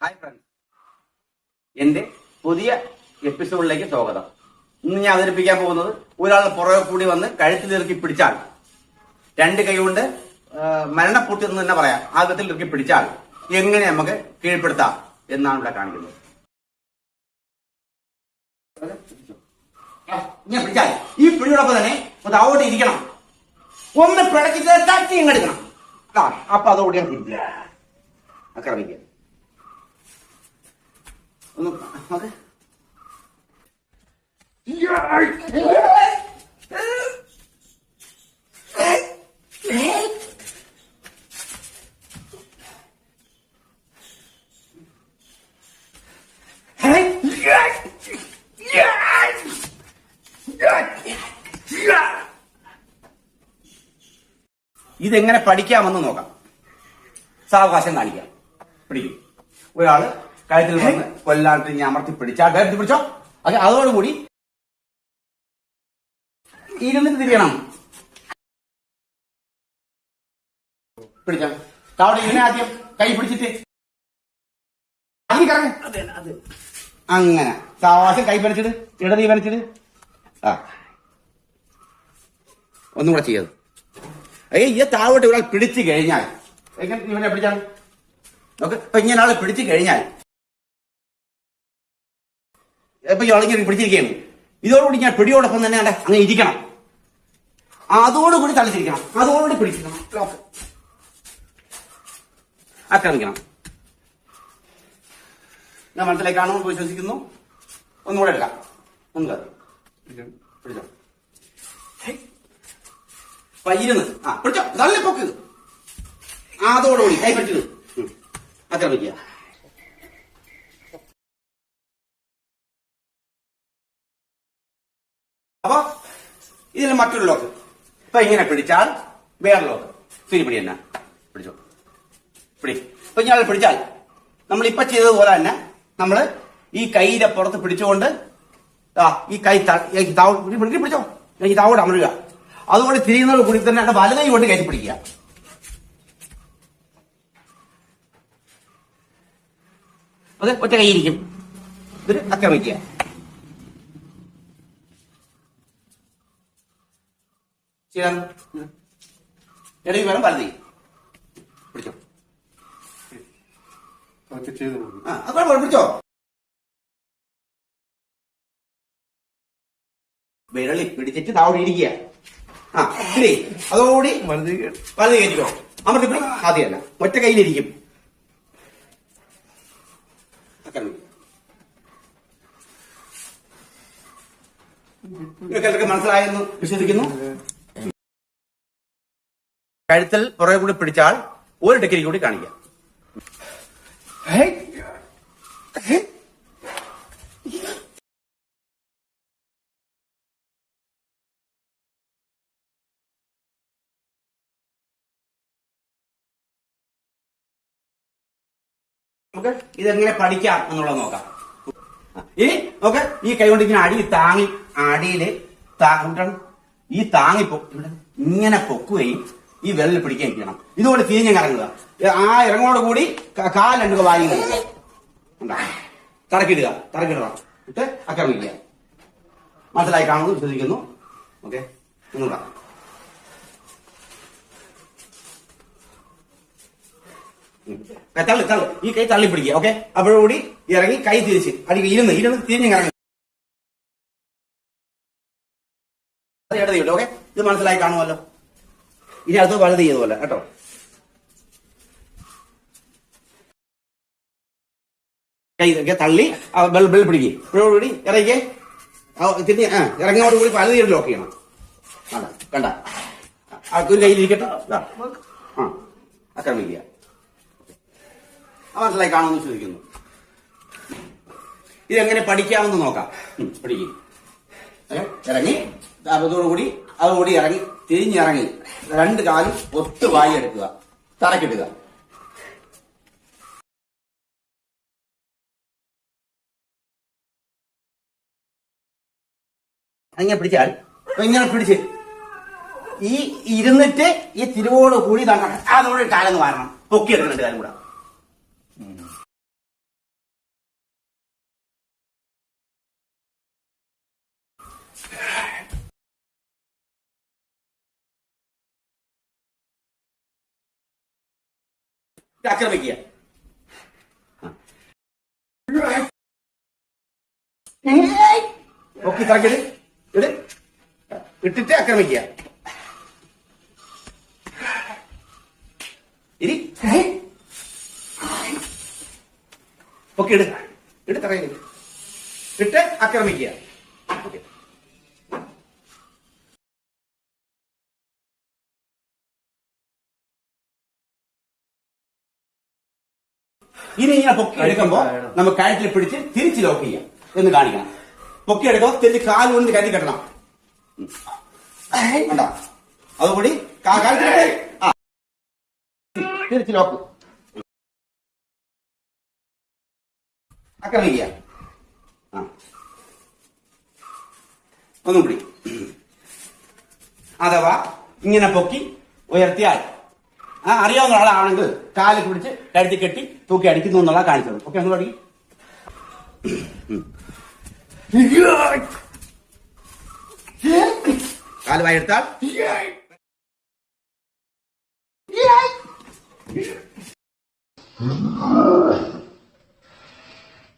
Hi friends എന്റെ പുതിയ എപ്പിസോഡിലേക്ക് സ്വാഗതം. ഇന്ന് ഞാൻ അവതരിപ്പിക്കാൻ പോകുന്നത് ഒരാൾ പുറകെ കൂടി വന്ന് കഴുത്തിൽ ഇറക്കി പിടിച്ചാൽ. രണ്ട് കൈ കൊണ്ട് മരണപ്പൂട്ടി എന്ന് തന്നെ പറയാം. ആ വിധത്തിൽ ഇറക്കി പിടിച്ചാൽ എങ്ങനെ നമുക്ക് കീഴ്പ്പെടുത്താം എന്നാണ് ഇവിടെ കാണിക്കുന്നത്. ഞാൻ പിടിച്ചാൽ. ഈ പിടിയോടൊപ്പം തന്നെ അവിടെ ഇരിക്കണം. ഒന്ന് പിടച്ചിട്ട് തട്ടി ഇങ്ങെടുക്കണം ആ അപ്പൊ അതോടെ ഞാൻ പിടിക്കുക ആക്രമിക്കുക ഇതെങ്ങനെ പഠിക്കാമെന്ന് നോക്കാം. സാവകാശം കാണിക്കാം. പിടിക്കും. ഒരാൾ കഴുത്തിൽ വന്ന് കൊല്ലാണ്ട് ഞാൻ അമർത്തി ആ കഴുത്തിൽ പിടിച്ചോ? അത് അതോടുകൂടി ഇരുന്നിട്ട് തിരിയണം. പിടിച്ചോ? അവിടെ ഇങ്ങനെ ആദ്യം കൈ പിടിച്ചിട്ട്. അങ്ങനെ. സാവകാശം കൈ വലിച്ചിട്ട് ഇടതി വലിച്ചിട്ട് ആ. ഒന്നും കൂടെ ചെയ്യത് ഏയ് ഈ താഴോട്ട് ഒരാൾ പിടിച്ചു കഴിഞ്ഞാൽ എങ്ങനെ ഇവനെ പിടിച്ചാണ് നോക്ക് ഇപ്പൊ ഇങ്ങനെ ആളെ പിടിച്ചു കഴിഞ്ഞാൽ ഇപ്പൊ ഇളകി പിടിച്ചിരിക്കുകയാണ്. ഇതോടുകൂടി ഞാൻ പിടിയോടൊപ്പം തന്നെ അവിടെ അങ്ങനെ ഇരിക്കണം. അതോടുകൂടി തളിച്ചിരിക്കണം അതോടുകൂടി പിടിച്ചിരിക്കണം. ലോക്ക് ആക്രമിക്കണം. ഞാൻ മനസ്സിലേക്കാണോ വിശ്വസിക്കുന്നു ഒന്നുകൂടെ എടുക്കാം. ഒന്നു പിടിച്ചോ. പയ്യിരുന്ന്. ആ പിടിച്ചോ. നല്ല പൊക്ക്. അതോടുകൂടി. കൈ പറ്റത് ആക്രമിക്കുക. അപ്പൊ ഇതിൽ മറ്റൊരു ലോക്ക്. ഇപ്പൊ ഇങ്ങനെ പിടിച്ചാൽ വേറെ ലോക്ക്. ഫിരി പിടി തന്നെ പിടിച്ചോ. പിടി. ഇപ്പൊ ഞാൻ പിടിച്ചാൽ നമ്മൾ ഇപ്പൊ ചെയ്തതുപോലെ തന്നെ നമ്മൾ ഈ കൈയുടെ പുറത്ത് പിടിച്ചുകൊണ്ട് ആ ഈ കൈ പിടിക്കും പിടി- പിടി- പിടിച്ചോ. ഈ താവോട് അമരുക. അതുകൊണ്ട് തിരിയുന്നത് കൂടി തന്നെ അവിടെ കൈ കൊണ്ട് കയറ്റി പിടിക്കുക. അത് ഒറ്റ കൈയിരിക്കും ഇത് ആക്രമിക്കുക ഇടയിൽ വേണം വലതൈ പിടിച്ചോ. ആ അത് പിടിച്ചോ. വിരളി പിടിച്ചിട്ട് താവടി ഇരിക്കുക. ആ ശരി അതോടി വലുത് വലത് കയറ്റിക്കോ. അമർത്തി പിടി ആദ്യമല്ല ഒറ്റ കയ്യിലിരിക്കും. മനസ്സിലായെന്ന് വിശ്വസിക്കുന്നു? കഴുത്തിൽ പുറകെ കൂടി പിടിച്ചാൽ ഒരു ഡിഗ്രി കൂടി കാണിക്കാം. നമുക്ക് ഇതെങ്ങനെ പഠിക്കാം എന്നുള്ളത് നോക്കാം. ഇനി നമുക്ക് ഈ കൈ കൊണ്ട് ഇങ്ങനെ അടി താങ്ങി അടിയിൽ താ- ഈ താങ്ങി പൊ- ഇവിടെ ഇങ്ങനെ പൊക്കുകയും ഈ വിരലിൽ പിടിക്കാൻ ചെയ്യണം ഇതുകൊണ്ട് തിരിഞ്ഞ് ഇറങ്ങുക. ഏ, ആ ഇറങ്ങോട് കൂടി ക- കാൽ രണ്ട് വായി തറക്കിടുക. തറക്കിടണം ഇട്ട് ആക്രമിക്കുക മനസ്സിലായി കാണുന്നു? വിശ്വസിക്കുന്നു? ഓക്കെ. ഒന്നുകൂടാ തള്ളി തള്ളി. ഈ കൈ തള്ളി പിടിക്കുക ഓക്കെ? അപ്പോഴുകൂടി ഇറങ്ങി കൈ തിരിച്ച്. അടി ഇരുന്ന് ഇരുന്ന് തിരിഞ്ഞ് കറങ്ങി അത് ഇടത് ഓക്കെ? ഇത് മനസ്സിലായി കാണുമല്ലോ? ഇനി അത് വലുത് ചെയ്തുപോലെ കേട്ടോ. കൈ തള്ളി ബെൽ ബെൽ പിടിക്കുക ഇപ്പോഴോടുകൂടി ഇറങ്ങിക്കേ. തിരിഞ്ഞ് ആ ഇറങ്ങിയോടുകൂടി വലത് ലോക്ക് ചെയ്യണം. കണ്ട. കണ്ട ഒരു കയ്യിലിരിക്കട്ടെ. ആ ആക്രമിക്കുക. മനസ്സിലായി കാണുമെന്ന് ചോദിക്കുന്നു. ഇതെങ്ങനെ പഠിക്കാമെന്ന് നോക്കാം. പഠിക്കും ഇറങ്ങി. കൂടി അതോടുകൂടി ഇറങ്ങി തിരിഞ്ഞിറങ്ങി. രണ്ട് കാലും ഒത്ത് വായി എടുക്കുക. തറക്കിടുക. അങ്ങനെ പിടിച്ചാൽ ഇങ്ങനെ പിടിച്ച്. ഈ ഇരുന്നിട്ട് ഈ തിരുവോട് കൂടി ഇതാക്കണം അതോടെ കാലം വാരണം പൊക്കിയെടുക്കണം കാലം കൂടെ. ആക്രമിക്കുക. ഓക്കെ തറക്കിട് ഇട്. ഇട്ടിട്ട് ആക്രമിക്കുക. ഇരി. ഓക്കെ ഇട്. ഇട് തറയിൽ ഇട്ട് ആക്രമിക്കുക. ഓക്കെ. ഇനി ഇങ്ങനെ പൊക്കി എടുക്കുമ്പോ നമ്മൾ കഴുത്തിൽ പിടിച്ച് തിരിച്ച് ലോക്ക് ചെയ്യാം എന്ന് കാണിക്കണം. പൊക്കി എടുക്കോ തിരിച്ച് കാൽ കൊണ്ട് കരുതി കെട്ടണം. കണ്ടോ? അതുകൂടി തിരിച്ച് ലോക്ക്. ആക്രമിക്കുക. ആ. ഒന്നും കൂടി അഥവാ ഇങ്ങനെ പൊക്കി ഉയർത്തിയാൽ ആ അറിയാവുന്ന ആളാണെങ്കിൽ കാൽ പിടിച്ച് കഴുത്തി കെട്ടി തൂക്കി അടിക്കുന്നു എന്നുള്ള കാണിച്ചത്. ഓക്കെ ഒന്ന് തുടങ്ങി കാൽ വായെടുത്താൽ